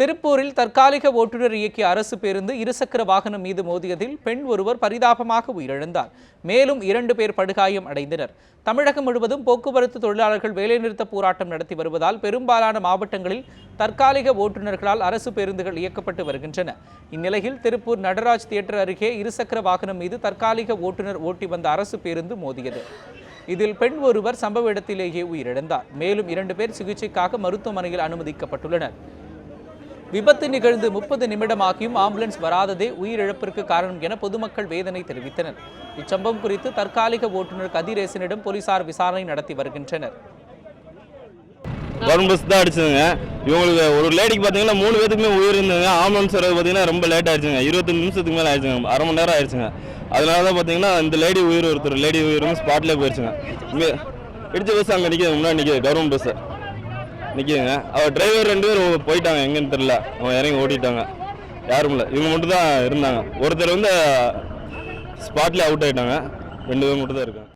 திருப்பூரில் தற்காலிக ஓட்டுநர் இயக்கிய அரசு பேருந்து இருசக்கர வாகனம் மீது மோதியதில் பெண் ஒருவர் பரிதாபமாக உயிரிழந்தார். மேலும் இரண்டு பேர் படுகாயம் அடைந்தனர். தமிழகம் முழுவதும் போக்குவரத்து தொழிலாளர்கள் வேலைநிறுத்த போராட்டம் நடத்தி வருவதால் பெரும்பாலான மாவட்டங்களில் தற்காலிக ஓட்டுநர்களால் அரசு பேருந்துகள் இயக்கப்பட்டு வருகின்றன. இந்நிலையில் திருப்பூர் நடராஜ் தியேட்டர் அருகே இருசக்கர வாகனம் மீது தற்காலிக ஓட்டுநர் ஓட்டி வந்த அரசு பேருந்து மோதியது. இதில் பெண் ஒருவர் சம்பவ இடத்திலேயே உயிரிழந்தார். மேலும் இரண்டு பேர் சிகிச்சைக்காக மருத்துவமனையில் அனுமதிக்கப்பட்டுள்ளனர். விபத்து நிகழ்ந்து முப்பது நிமிடமாகியும் ஆம்புலன்ஸ் வராததே உயிரிழப்பிற்கு காரணம் என பொதுமக்கள் வேதனை தெரிவித்தனர். இச்சம்பவம் குறித்து தற்காலிக ஓட்டுநர் கதிரேசனிடம் போலீசார் விசாரணை நடத்தி வருகின்றனர். கவர்மெண்ட் பஸ் தான் அடிச்சதுங்க. இவங்களுக்கு ஒரு லேடிக்கு பார்த்தீங்கன்னா மூணு பேத்துக்குமே உயிர் இருந்ததுங்க. ஆம்புலன்ஸ் வரது பார்த்தீங்கன்னா ரொம்ப லேட் ஆயிடுச்சுங்க. இருபத்தி நிமிஷத்துக்கு மேலே ஆயிடுச்சுங்க. அரை மணி நேரம் ஆயிடுச்சுங்க. அதனால தான் பார்த்தீங்கன்னா இந்த லேடி உயிர் ஒருத்தர் லேடி உயிரும் ஸ்பாட்லேயே போயிடுச்சுங்க இங்கே இடிச்ச பஸ் அங்கே நிற்கிது முன்னாடி நிற்கிது கவர்மெண்ட் பஸ்ஸு நிற்கிதுங்க அவர் டிரைவர் ரெண்டு பேரும் போயிட்டாங்க. எங்கன்னு தெரில அவங்க இறங்கி ஓட்டிட்டாங்க. யாரும் இல்லை. இவங்க மட்டும் தான் இருந்தாங்க. ஒருத்தர் வந்து ஸ்பாட்லேயே அவுட் ஆகிட்டாங்க ரெண்டு பேர் மட்டும் தான் இருக்காங்க.